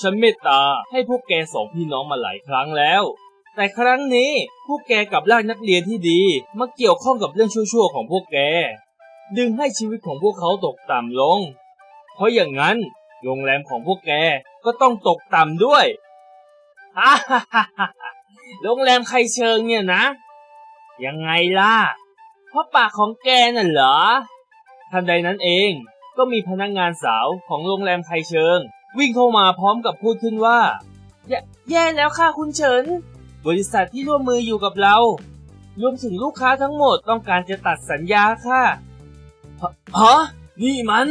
ฉันเมตตาให้พวกแกสองพี่น้องมาหลายครั้งแล้ว แต่ครั้งนี้พวกแกกลับลากนักเรียนที่ดีมาเกี่ยวข้องกับเรื่องชั่วๆของพวกแก ดึงให้ชีวิตของพวกเขาตกต่ำลง เพราะอย่างนั้นโรงแรมของพวกแกก็ต้องตกต่ำด้วยฮ่าฮ่าฮ่าฮ่าโรงแรมใครเชิงเนี่ยนะ ยังไงล่ะ เพราะปากของแกน่ะเหรอ ทันใดนั้นเองก็มีพนักงานสาวของโรงแรมไทยเชิง วิ่งเข้ามาพร้อมกับพูดขึ้นว่า แยแย่แล้วค่ะคุณเฉิน บริษัทที่ร่วมมืออยู่กับเรา รวมถึงลูกค้าทั้งหมดต้องการจะตัดสัญญาค่ะฮะฮะนี่มัน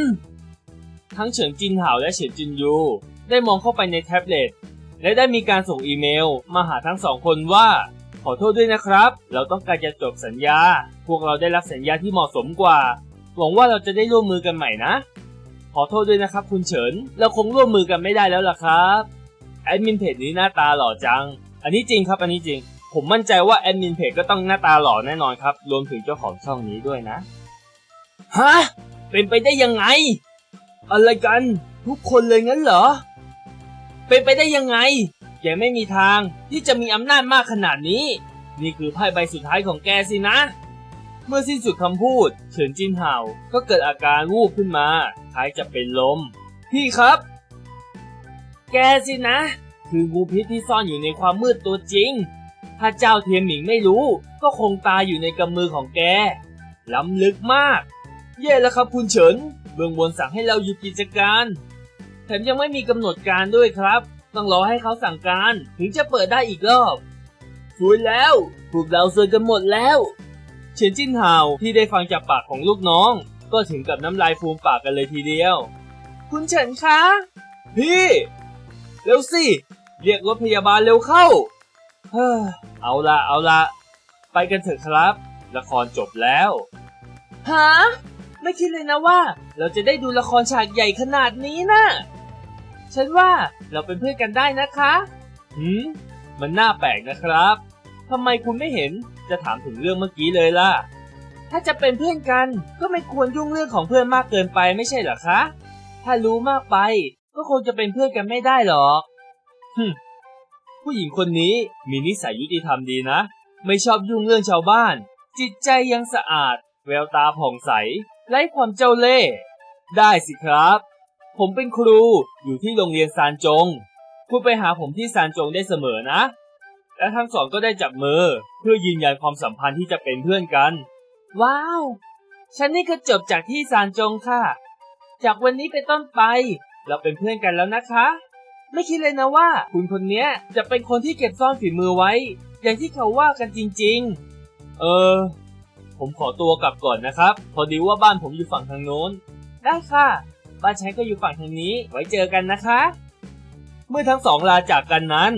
ทั้งเฉินจินเห่าและเฉินจินยู ได้มองเข้าไปในแท็บเล็ตและได้มีการส่งอีเมลมาหาทั้งสองคนว่า ขอโทษด้วยนะครับ เราต้องการจะจบสัญญา พวกเราได้รับสัญญาที่เหมาะสมกว่า หวังว่าเราจะได้ร่วมมือกันใหม่นะ ขอโทษด้วยนะครับคุณเฉิน เราคงร่วมมือกันไม่ได้แล้วล่ะครับแอดมินเพจนี้หน้าตาหล่อจัง อันนี้จริงครับอันนี้จริง ผมมั่นใจว่าแอดมินเพจก็ต้องหน้าตาหล่อแน่นอนครับ รวมถึงเจ้าของช่องนี้ด้วยนะ ฮะ เป็นไปได้ยังไง อะไรกัน ทุกคนเลยงั้นเหรอ เป็นไปได้ยังไง แกไม่มีทางที่จะมีอำนาจมากขนาดนี้ นี่คือไพ่ใบสุดท้ายของแกสินะ เมื่อสิ้นสุดคำพูด เฉินจินเห่าก็เกิดอาการวูบขึ้นมาคล้ายจะเป็นลม พี่ครับ แกสินะ คืองูพิษที่ซ่อนอยู่ในความมืดตัวจริง ถ้าเจ้าเทียมหมิงไม่รู้ ก็คงตายอยู่ในกำมือของแก ล้ำลึกมาก แย่แล้วครับคุณเฉิน เบื้องบนสั่งให้เราหยุดกิจการแถมยังไม่มีกำหนดการด้วยครับ ต้องรอให้เขาสั่งการถึงจะเปิดได้อีกรอบสวยแล้วพวกเราเซยกันหมดแล้ว เฉินจิ้นห่าวที่ได้ฟังจากปากของลูกน้อง ก็ถึงกับน้ำลายฟูมปากกันเลยทีเดียว คุณเฉินคะ พี่ เร็วสิ เรียกรถพยาบาลเร็วเข้า เฮ้อเอาละเอาละไปกันเถอะครับ ละครจบแล้วฮะไม่คิดเลยนะว่า เราจะได้ดูละครฉากใหญ่ขนาดนี้นะฉันว่าเราเป็นเพื่อนกันได้นะคะหืมมันน่าแปลกนะครับ ทำไมคุณไม่เห็นจะถามถึงเรื่องเมื่อกี้เลยล่ะ ถ้าจะเป็นเพื่อนกันก็ไม่ควรยุ่งเรื่องของเพื่อนมากเกินไปไม่ใช่หรอคะ ถ้ารู้มากไปก็คงจะเป็นเพื่อนกันไม่ได้หรอกฮึผู้หญิงคนนี้มีนิสัยยุติธรรมดีนะ ไม่ชอบยุ่งเรื่องชาวบ้าน จิตใจยังสะอาด แววตาผ่องใส ไร้ความเจ้าเล่ห์ได้สิครับ ผมเป็นครูอยู่ที่โรงเรียนซานจง คุณไปหาผมที่ซานจงได้เสมอนะ และทั้งสองก็ได้จับมือ เพื่อยืนยันความสัมพันธ์ที่จะเป็นเพื่อนกัน ว้าว ฉันนี่ก็จบจากที่ซานจงค่ะ จากวันนี้เป็นต้นไป เราเป็นเพื่อนกันแล้วนะคะ ไม่คิดเลยนะว่า คุณคนเนี้ยจะเป็นคนที่เก็บซ่อนฝีมือไว้ อย่างที่เขาว่ากันจริง ๆ เออ ผมขอตัวกลับก่อนนะครับ พอดีว่าบ้านผมอยู่ฝั่งทางโน้น ได้ค่ะ บ้านฉันก็อยู่ฝั่งทางนี้ ไว้เจอกันนะคะ เมื่อทั้งสองลาจากกันนั้น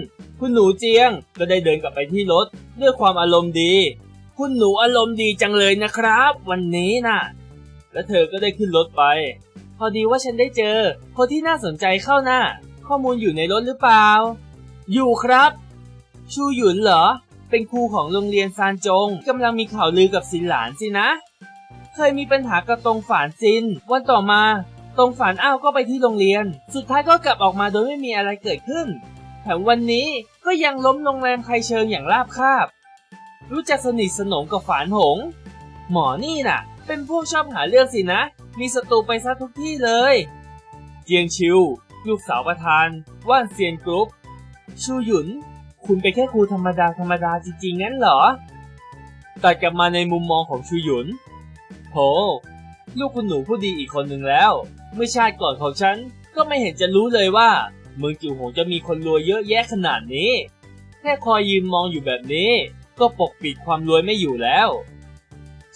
คุณหนูเจียงก็ได้เดินกลับไปที่รถด้วยความอารมณ์ดี คุณหนูอารมณ์ดีจังเลยนะครับ วันนี้น่ะ และเธอก็ได้ขึ้นรถไป พอดีว่าฉันได้เจอ คนที่น่าสนใจเข้าหน้า ข้อมูลอยู่ในรถหรือเปล่า อยู่ครับ ชูหยุนเหรอ เป็นครูของโรงเรียนซานจงกำลังมีข่าวลือกับซินหลานสินะ เคยมีปัญหากับตรงฝานซิน วันต่อมาตรงฝานอ้าวก็ไปที่โรงเรียน สุดท้ายก็กลับออกมาโดยไม่มีอะไรเกิดขึ้น แถมวันนี้ก็ยังล้มโรงแรมใครเชิงอย่างราบคาบ รู้จักสนิทสนมกับฝานหง หมอนี่น่ะ เป็นพวกชอบหาเรื่องสินะ มีศัตรูไปซะทุกที่เลย เจียงชิว ลูกสาวประธาน ว่านเซียนกรุ๊ป ชูหยุน คุณเป็นแค่ครูธรรมดาธรรมดาจริงๆงั้นเหรอ ตัดกลับมาในมุมมองของชูหยุนโหลูกคุณหนูผู้ดีอีกคนหนึ่งแล้ว เมื่อชาติก่อนของฉันก็ไม่เห็นจะรู้เลยว่า เมืองจิ๋วหงจะมีคนรวยเยอะแยะขนาดนี้ แค่คอยยืนมองอยู่แบบนี้ ก็ปกปิดความรวยไม่อยู่แล้ว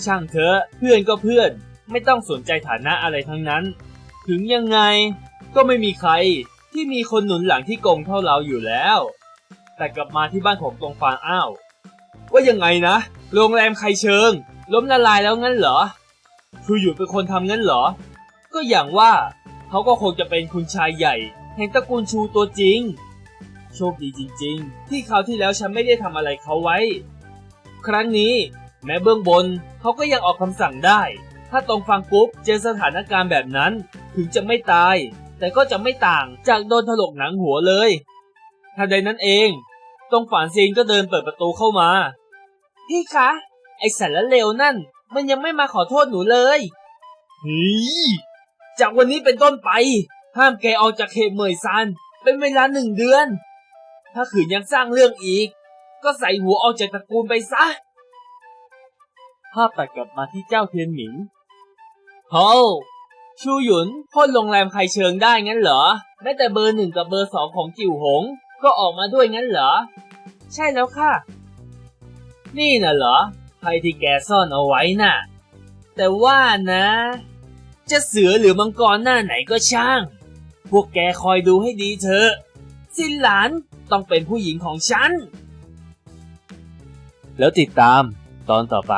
ช่างเถอะเพื่อนก็เพื่อน ไม่ต้องสนใจฐานะอะไรทั้งนั้น ถึงยังไง ก็ไม่มีใครที่มีคนหนุนหลังที่โกงเท่าเราอยู่แล้ว แต่กลับมาที่บ้านของตรงฟางอ้าวว่ายังไงนะ โรงแรมใครเชิง ล้มละลายแล้วงั้นเหรอคืออยู่เป็นคนทำงั้นเหรอ ก็อย่างว่าเขาก็คงจะเป็นคุณชายใหญ่ แห่งตระกูลชูตัวจริง โชคดีจริงๆ ที่คราวที่แล้วฉันไม่ได้ทำอะไรเขาไว้ ครั้งนี้แม้เบื้องบนเขาก็ยังออกคำสั่งได้ ถ้าตรงฟังปุ๊บเจอสถานการณ์แบบนั้นถึงจะไม่ตาย แต่ก็จะไม่ต่างจากโดนถลกหนังหัวเลยทันใดนั้นเอง ตรงฝานซีนก็เดินเปิดประตูเข้ามา พี่คะ ไอสารเลวนั่น มันยังไม่มาขอโทษหนูเลยฮีจากวันนี้เป็นต้นไป ห้ามแกออกจากเขตเหมยซานเป็นเวลาหนึ่งเดือน ถ้าขืนยังสร้างเรื่องอีก ก็ใส่หัวออกจากตระกูลไปซะ ภาพตัดกลับมาที่เจ้าเทียนหมิงโฮชูหยุนพ่นโรงแรมใครเชิงได้งั้นเหรอ แม้แต่เบอร์หนึ่งกับเบอร์สองของจิ๋วหง ก็ออกมาด้วยงั้นเหรอ ใช่แล้วค่ะ นี่น่ะเหรอไพ่ที่แกซ่อนเอาไว้น่ะ แต่ว่านะ จะเสือหรือมังกรหน้าไหนก็ช่าง พวกแกคอยดูให้ดีเถอะ สินหลานต้องเป็นผู้หญิงของฉัน แล้วติดตามตอนต่อไป